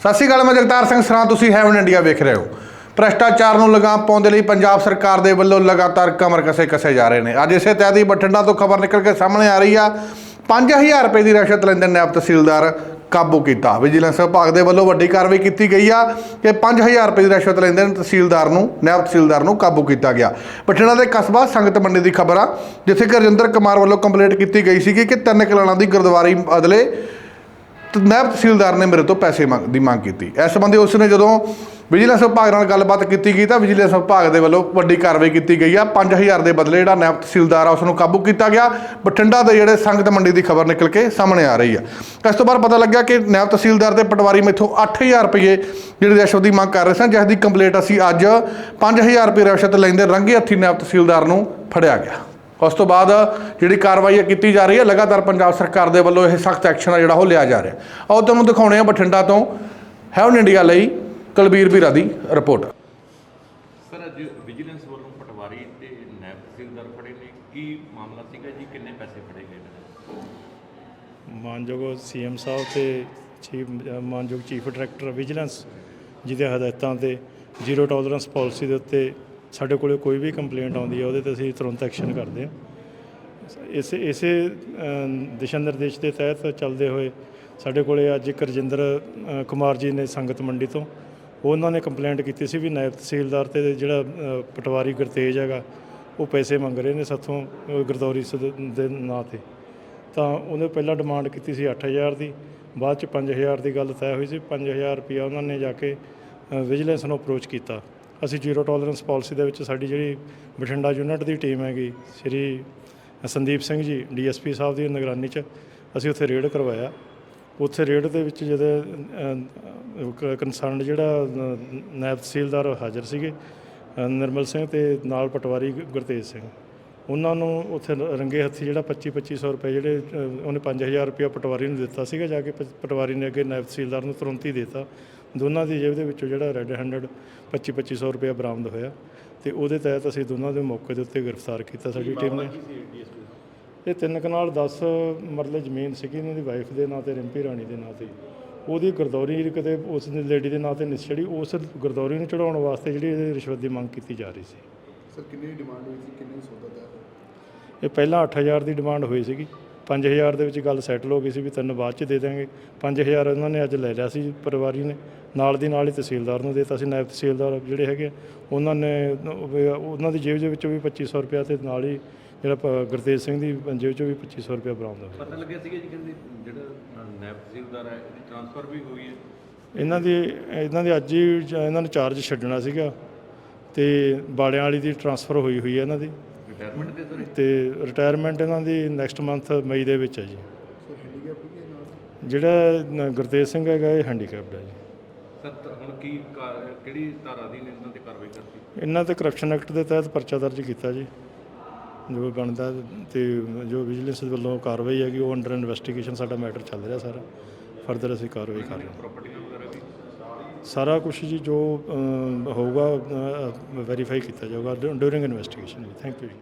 ਸਤਿ ਸ਼੍ਰੀ ਅਕਾਲ, ਮੈਂ ਜਗਤਾਰ ਸਿੰਘ ਸਰਾਂ, ਤੁਸੀਂ ਹੈਵਨ ਇੰਡੀਆ ਵੇਖ ਰਹੇ ਹੋ। ਭ੍ਰਸ਼ਟਾਚਾਰ ਨੂੰ ਲਗਾਮ ਪਾਉਣ ਦੇ ਲਈ ਪੰਜਾਬ ਸਰਕਾਰ ਦੇ ਵੱਲੋਂ ਲਗਾਤਾਰ ਕਮਰ ਕਸੇ ਕਸੇ ਜਾ ਰਹੇ ਨੇ। ਅੱਜ ਇਸੇ ਤਹਿਤ ਹੀ ਬਠਿੰਡਾ ਤੋਂ ਖਬਰ ਨਿਕਲ ਕੇ ਸਾਹਮਣੇ ਆ ਰਹੀ ਆ। 5000 ਰੁਪਏ ਦੀ ਰਸ਼ਤ ਲੈਂਦੇ ਨਾਇਬ ਤਹਿਸੀਲਦਾਰ ਕਾਬੂ ਕੀਤਾ। ਵਿਜੀਲੈਂਸ ਵਿਭਾਗ ਦੇ ਵੱਲੋਂ ਵੱਡੀ ਕਾਰਵਾਈ ਕੀਤੀ ਗਈ ਆ ਕਿ 5000 ਰੁਪਏ ਦੀ ਰਸ਼ਵਤ ਲੈਂਦੇ ਨੇ ਤਹਿਸੀਲਦਾਰ ਨੂੰ ਨਾਇਬ ਤਹਿਸੀਲਦਾਰ ਨੂੰ ਕਾਬੂ ਕੀਤਾ ਗਿਆ। ਬਠਿੰਡਾ ਦੇ ਕਸਬਾ ਸੰਗਤ ਮੰਡੀ ਦੀ ਖਬਰ ਆ, ਜਿੱਥੇ ਕਿ ਰਜਿੰਦਰ ਕੁਮਾਰ ਵੱਲੋਂ ਕੰਪਲੇਂਟ ਕੀਤੀ ਗਈ ਸੀ ਕਿ ਤਿੰਨ ਕਲਾਲਾਂ ਦੀ ਗੁਰਦੁਆਰੀ ਅਦਲੇ ਤੇ ਨਾਇਬ ਤਹਿਸੀਲਦਾਰ ਨੇ ਮੇਰੇ ਤੋਂ ਪੈਸੇ ਮੰਗ, ਦੀ ਮੰਗ ਕੀਤੀ। ਇਸ ਸੰਬੰਧੀ ਉਸ ਨੇ ਜਦੋਂ ਵਿਜੀਲੈਂਸ ਵਿਭਾਗ ਨਾਲ ਗੱਲਬਾਤ ਕੀਤੀ ਗਈ ਤਾਂ ਵਿਜੀਲੈਂਸ ਵਿਭਾਗ ਦੇ ਵੱਲੋਂ ਵੱਡੀ ਕਾਰਵਾਈ ਕੀਤੀ ਗਈ ਆ। 5000 ਦੇ ਬਦਲੇ ਜਿਹੜਾ ਨਾਇਬ ਤਹਿਸੀਲਦਾਰ ਆ, ਉਸ ਨੂੰ ਕਾਬੂ ਕੀਤਾ ਗਿਆ। ਬਠਿੰਡਾ ਦੇ ਜਿਹੜੇ ਸੰਗਤ ਮੰਡੀ ਦੀ ਖਬਰ ਨਿਕਲ ਕੇ ਸਾਹਮਣੇ ਆ ਰਹੀ ਆ। ਇਸ ਤੋਂ ਬਾਅਦ ਪਤਾ ਲੱਗਿਆ ਕਿ ਨਾਇਬ ਤਹਿਸੀਲਦਾਰ ਦੇ ਪਟਵਾਰੀ ਮੈਥੋਂ 8000 ਰੁਪਏ ਜਿਹੜੀ ਰਿਸ਼ਵਤ ਦੀ ਮੰਗ ਕਰ ਰਹੇ ਸਨ, ਜਿਸ ਦੀ ਕੰਪਲੇਂਟ ਅਸੀਂ ਅੱਜ 5000 ਰੁਪਏ ਰਿਸ਼ਵਤ ਲੈਂਦੇ ਰੰਗੇ ਹੱਥੀ ਨਾਇਬ ਤਹਿਸੀਲਦਾਰ ਨੂੰ ਫੜਿਆ ਗਿਆ। ਉਸ ਤੋਂ ਬਾਅਦ ਜਿਹੜੀ ਕਾਰਵਾਈ ਹੈ ਕੀਤੀ ਜਾ ਰਹੀ ਹੈ ਲਗਾਤਾਰ ਪੰਜਾਬ ਸਰਕਾਰ ਦੇ ਵੱਲੋਂ ਇਹ ਸਖਤ ਐਕਸ਼ਨ ਆ ਜਿਹੜਾ ਉਹ ਲਿਆ ਜਾ ਰਿਹਾ। ਆਓ ਤੁਹਾਨੂੰ ਦਿਖਾਉਣੇ ਆ ਬਠਿੰਡਾ ਤੋਂ ਹੈਵਨ ਇੰਡੀਆ ਲਈ ਕੁਲਬੀਰ ਵੀਰਾ ਦੀ ਰਿਪੋਰਟ। ਸਰ ਅੱਜ ਵਿਜੀਲੈਂਸ ਵੱਲੋਂ ਪਟਵਾਰੀ ਤੇ ਨਾਇਬ ਤਹਿਸੀਲਦਾਰ ਫੜੇ ਨੇ। ਕੀ ਮਾਮਲਾ ਸੀਗਾ ਜੀ? ਕਿੰਨੇ ਪੈਸੇ ਫੜੇ ਗਏ ਨੇ? ਮਾਨਯੋਗ ਸੀਐਮ ਸਾਹਿਬ ਤੇ ਚੀਫ ਮਾਨਯੋਗ ਚੀਫ ਡਾਇਰੈਕਟਰ ਵਿਜੀਲੈਂਸ ਜਿਹਦੇ ਹਦਾਇਤਾਂ ਤੇ ਜ਼ੀਰੋ ਟੋਲਰੈਂਸ ਪਾਲਿਸੀ ਦੇ ਉੱਤੇ ਸਾਡੇ ਕੋਲੇ ਕੋਈ ਵੀ ਕੰਪਲੇਂਟ ਆਉਂਦੀ ਹੈ ਉਹਦੇ ਤੇ ਅਸੀਂ ਤੁਰੰਤ ਐਕਸ਼ਨ ਕਰਦੇ ਹਾਂ। ਇਸੇ ਇਸੇ ਦਿਸ਼ਾ ਨਿਰਦੇਸ਼ ਦੇ ਤਹਿਤ ਚੱਲਦੇ ਹੋਏ ਸਾਡੇ ਕੋਲੇ ਅੱਜ ਇੱਕ ਰਜਿੰਦਰ ਕੁਮਾਰ ਜੀ ਨੇ ਸੰਗਤ ਮੰਡੀ ਤੋਂ, ਉਹਨਾਂ ਨੇ ਕੰਪਲੇਂਟ ਕੀਤੀ ਸੀ ਵੀ ਨਾਇਬ ਤਹਿਸੀਲਦਾਰ ਤੇ ਜਿਹੜਾ ਪਟਵਾਰੀ ਗੁਰਤੇਜ ਹੈਗਾ, ਉਹ ਪੈਸੇ ਮੰਗ ਰਹੇ ਨੇ ਸਾਥੋਂ ਗੁਰਦੌਰੀ ਸ- ਦੇ ਨਾਂ ਤੇ। ਤਾਂ ਉਹਨੇ ਪਹਿਲਾਂ ਡਿਮਾਂਡ ਕੀਤੀ ਸੀ 8000 ਦੀ, ਬਾਅਦ ਚ 5000 ਦੀ ਗੱਲ ਤੈਅ ਹੋਈ ਸੀ 5000 ਰੁਪਇਆ ਉਹਨਾਂ ਨੇ ਜਾ ਕੇ ਵਿਜੀਲੈਂਸ ਨੂੰ ਅਪਰੋਚ ਕੀਤਾ। ਅਸੀਂ ਜ਼ੀਰੋ ਟੋਲਰੈਂਸ ਪਾਲਿਸੀ ਦੇ ਵਿੱਚ ਸਾਡੀ ਜਿਹੜੀ ਬਠਿੰਡਾ ਯੂਨਿਟ ਦੀ ਟੀਮ ਹੈਗੀ ਸ੍ਰੀ ਸੰਦੀਪ ਸਿੰਘ ਜੀ ਡੀਐਸਪੀ ਸਾਹਿਬ ਦੀ ਨਿਗਰਾਨੀ 'ਚ ਅਸੀਂ ਉੱਥੇ ਰੇਡ ਕਰਵਾਇਆ। ਉੱਥੇ ਰੇਡ ਦੇ ਵਿੱਚ ਜਦੋਂ ਕੰਸਰਨ ਜਿਹੜਾ ਨਾਇਬ ਤਹਿਸੀਲਦਾਰ ਹਾਜ਼ਰ ਸੀਗੇ ਨਿਰਮਲ ਸਿੰਘ ਤੇ ਨਾਲ ਪਟਵਾਰੀ ਗੁਰਤੇਜ ਸਿੰਘ। ਉਹਨਾਂ ਨੂੰ ਉੱਥੇ ਰੰਗੇ ਹੱਥੀ ਜਿਹੜਾ 25 2500 ਰੁਪਏ ਜਿਹੜੇ ਅ, ਉਹਨੇ 5000 ਰੁਪਏ ਪਟਵਾਰੀ ਨੂੰ ਦਿੱਤਾ ਸੀਗਾ ਜਾ ਕੇ ਪ- ਪਟਵਾਰੀ ਨੇ ਅੱਗੇ ਨਾਇਬ ਤਹਿਸੀਲਦਾਰ ਨੂੰ ਤੁਰੰਤ ਹੀ ਦਿੱਤਾ। ਦੋਨਾਂ ਦੀ ਜੇਬ ਦੇ ਵਿੱਚੋਂ ਜਿਹੜਾ ਰੈੱਡ ਹੈਂਡਡ 25 2500 ਰੁਪਏ ਬਰਾਮਦ ਹੋਇਆ ਤੇ ਉਹਦੇ ਤਹਿਤ ਅਸੀਂ ਦੋਨਾਂ ਦੇ ਮੌਕੇ ਦੇ ਉੱਤੇ ਗ੍ਰਿਫਤਾਰ ਕੀਤਾ ਸਾਡੀ ਟੀਮ ਨੇ। ਇਹ ਤਿੰਨ ਕਨਾਲ 10 ਮਰਲੇ ਜ਼ਮੀਨ ਸੀਗੀ ਇਹਨਾਂ ਦੀ ਵਾਈਫ ਦੇ ਨਾਂ ਤੇ ਰਿੰਪੀ ਰਾਣੀ ਦੇ ਨਾਂ ਤੇ। ਉਹਦੀ ਗਰਦੌਰੀ ਕਿਤੇ ਉਸ ਦੀ ਲੇਡੀ ਦੇ ਨਾਂ ਤੇ ਨਿਸੜੀ ਉਸ ਗਰਦੌਰੀ ਨੂੰ ਚੜਾਉਣ ਵਾਸਤੇ ਜਿਹੜੀ ਇਹਦੀ ਰਿਸ਼ਵਤ ਦੀ ਮੰਗ ਕੀਤੀ ਜਾ ਰਹੀ ਸੀ। ਸਰ ਕਿੰਨੀ ਡਿਮਾਂਡ ਹੋਈ ਸੀ ਕਿੰਨੇ ਸੌਦਾ ਤੈਅ ਇਹ ਪਹਿਲਾਂ 8000 ਦੀ ਡਿਮਾਂਡ ਹੋਈ ਸੀਗੀ। 5000 ਦੇ ਵਿੱਚ ਗੱਲ ਸੈਟਲ ਹੋ ਗਈ ਸੀ ਵੀ ਤਿੰਨ ਬਾਅਦ ਚ ਦੇ ਦਾਂਗੇ 5000 ਉਹਨਾਂ ਨੇ ਅੱਜ ਲੈ ਲਿਆ ਸੀ ਪਰਿਵਾਰੀ ਨੇ। ਨਾਲ ਦੀ ਨਾਲ ਹੀ ਤਹਿਸੀਲਦਾਰ ਨੂੰ ਦੇਤਾ ਸੀ। ਨਾਇਬ ਤਹਿਸੀਲਦਾਰ ਜਿਹੜੇ ਹੈਗੇ ਉਹਨਾਂ ਨੇ ਉਹਨਾਂ ਦੀ ਜੇਬ ਦੇ ਵਿੱਚੋਂ ਵੀ 2500 ਰੁਪਇਆ ਤੇ ਨਾਲ ਹੀ ਜਿਹੜਾ ਗੁਰਤੇਜ ਸਿੰਘ ਦੀ ਜੇਬ ਚੋਂ ਵੀ 2500 ਰੁਪਇਆ ਬਰਾਮਦ ਹੋਇਆ। ਪਤਾ ਲੱਗਿਆ ਸੀਗਾ ਜੀ ਕਹਿੰਦੇ ਜਿਹੜਾ ਨਾਇਬ ਤਹਿਸੀਲਦਾਰ ਹੈ ਇਹਦੀ ਟ੍ਰਾਂਸਫਰ ਵੀ ਹੋਈ ਹੈ। ਇਹਨਾਂ ਦੀ ਇਹਨਾਂ ਦੇ ਅੱਜ ਹੀ ਇਹਨਾਂ ਨੂੰ ਚਾਰਜ ਛੱਡਣਾ ਸੀਗਾ ਤੇ ਬਾੜਿਆਂ ਵਾਲੀ ਦੀ ਟਰਾਂਸਫਰ ਹੋਈ ਹੋਈ ਹੈ ਇਹਨਾਂ ਦੀ। ਰਿਟਾਇਰਮੈਂਟ ਦੇ ਤੇ ਰਿਟਾਇਰਮੈਂਟ ਇਹਨਾਂ ਦੀ ਨੈਕਸਟ ਮੰਥ ਮਈ ਦੇ ਵਿੱਚ ਹੈ ਜੀ। ਜਿਹੜਾ ਗੁਰਤੇਜ ਸਿੰਘ ਹੈਗਾ ਇਹ ਹੈਂਡੀਕੈਪਡ ਹੈ ਜੀ। ਸਰ ਤਾਂ ਹੁਣ ਕੀ ਕਿਹੜੀ ਧਾਰਾ ਦੀ ਇਹਨਾਂ ਤੇ ਕਾਰਵਾਈ ਕਰਤੀ? ਇਹਨਾਂ ਤੇ ਕਰਪਸ਼ਨ ਐਕਟ ਦੇ ਤਹਿਤ ਪਰਚਾ ਦਰਜ ਕੀਤਾ ਜੀ। ਜੋ ਬਣਦਾ ਤੇ ਜੋ ਵਿਜੀਲੈਂਸ ਵੱਲੋਂ ਕਾਰਵਾਈ ਹੈਗੀ ਉਹ ਅੰਡਰ ਇਨਵੈਸਟੀਗੇਸ਼ਨ ਸਾਡਾ ਮੈਟਰ ਚੱਲ ਰਿਹਾ ਸਾਰਾ। ਫਰਦਰ ਅਸੀਂ ਕਾਰਵਾਈ ਕਰ ਰਹੇ ਹਾਂ। ਪ੍ਰਾਪਰਟੀਆਂ ਵਗੈਰਾ ਵੀ? ਸਾਰਾ ਕੁਝ ਜੀ ਜੋ ਅਮ, ਹੋਊਗਾ ਵੈਰੀਫਾਈ ਕੀਤਾ ਜਾਊਗਾ ਡਿਊਰਿੰਗ ਇਨਵੈਸਟੀਗੇਸ਼ਨ ਜੀ। ਥੈਂਕ ਯੂ ਜੀ।